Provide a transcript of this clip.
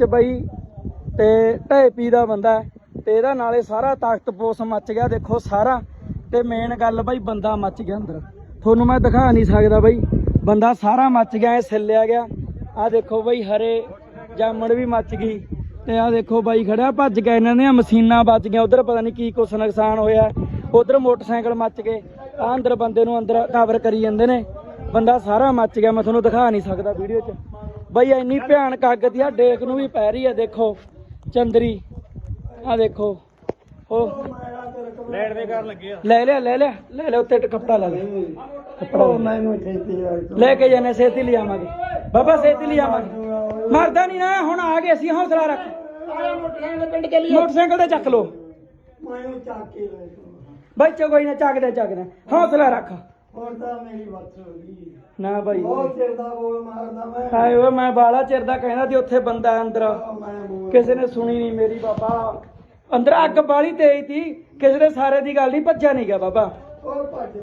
ਵਿੱਚ ਬਈ ਤੇ ਢੇਪੀ ਦਾ ਬੰਦਾ ਹੈ ਤੇ ਇਹਦਾ ਨਾਲੇ ਸਾਰਾ ਤਾਕਤ ਪੋਸ ਮੱਚ ਗਿਆ, ਦੇਖੋ ਸਾਰਾ। ਤੇ ਮੇਨ ਗੱਲ ਬਈ ਬੰਦਾ ਮੱਚ ਗਿਆ ਅੰਦਰ। ਤੁਹਾਨੂੰ ਮੈਂ ਦਿਖਾ ਨਹੀਂ ਸਕਦਾ ਬਈ। ਬੰਦਾ ਸਾਰਾ ਮੱਚ ਗਿਆ, ਇਹ ਸਿੱਲਿਆ ਗਿਆ। ਆ ਦੇਖੋ ਬਈ ਹਰੇ ਜਾਮਣ ਵੀ ਮੱਚ ਗਈ। ਤੇ ਆ ਦੇਖੋ ਬਾਈ ਖੜਿਆ, ਭੱਜ ਗਿਆ ਇਹਨਾਂ ਦੀਆਂ ਮਸ਼ੀਨਾਂ ਬਚ ਗਈਆਂ। ਉਧਰ ਪਤਾ ਨਹੀਂ ਕੀ ਕੁਛ ਨੁਕਸਾਨ ਹੋਇਆ। ਉਧਰ ਮੋਟਰਸਾਈਕਲ ਮੱਚ ਗਏ। ਆ ਅੰਦਰ ਬੰਦੇ ਨੂੰ ਅੰਦਰ ਕਵਰ ਕਰੀ ਜਾਂਦੇ ਨੇ। ਬੰਦਾ ਸਾਰਾ ਮੱਚ ਗਿਆ, ਮੈਂ ਤੁਹਾਨੂੰ ਦਿਖਾ ਨਹੀਂ ਸਕਦਾ ਵੀਡੀਓ 'ਚ। ਬਈ ਇੰਨੀ ਭਿਆਨਕ ਅੱਗ ਦੀ ਆ ਡੇਕ ਨੂੰ ਵੀ ਪੈ ਰਹੀ ਆ ਦੇਖੋ। ਚੰਦਰੀ ਆ ਦੇਖੋ। ਉਹ ਲੈਟ ਦੇ ਕਰਨ ਲੱਗੇ ਆ। ਲੈ ਲਿਆ ਲੈ ਲਿਆ ਲੈ ਲਿਆ ਉੱਤੇ ਕੱਪੜਾ ਲਾ ਲੈ ਕੱਪੜਾ ਲਾ। ਮੈਨੂੰ ਛੇਤੀ ਲੈ ਕੇ ਜਾਣੇ ਸੇਤੀ ਲਿਆਵਾਂਗੇ ਬਾਬਾ ਸੇਤੀ ਲਿਆਵਾਂਗੇ ਮਰਦਾ ਨਹੀਂ ਨਾ ਹੁਣ ਆ ਗਏ ਅਸੀਂ ਹੌਸਲਾ ਰੱਖ। ਮੋਟਰਸਾਈਕਲ ਤੇ ਚੱਕ ਲੋ ਮੈਨੂੰ ਚੱਕ ਕੇ ਲੈ ਬਾਈ ਚੋ ਕੋਈ ਨਾ ਚੱਕਦੇ ਚੱਕਦੇ ਹੌਸਲਾ ਰੱਖ। ਹੁਣ ਤਾਂ ਮੇਰੀ ਬੱਸ ਹੋ ਗਈ। ਨਾ ਬਾਈ ਬਹੁਤ ਚਿਰ ਦਾ ਬੋਲ ਮਾਰਦਾ ਮੈਂ। ਹਾਏ ਓਏ ਮੈਂ ਬਾਲਾ ਚਿਰ ਦਾ ਕਹਿੰਦਾ ਸੀ ਉੱਥੇ ਬੰਦਾ ਅੰਦਰ। ਮੈਂ ਬੋਲ ਕਿਸੇ ਨੇ ਸੁਣੀ ਨਹੀਂ ਮੇਰੀ ਬਾਬਾ। ਅੰਦਰ ਅੱਗ ਬਾਲੀ ਤੇਜ਼ ਸੀ। ਕਿਸੇ ਦੇ ਸਾਰੇ ਦੀ ਗੱਲ ਨਹੀਂ ਭੱਜਿਆ ਨਹੀਂ ਗਿਆ ਬਾਬਾ। ਉਹ ਭੱਜ।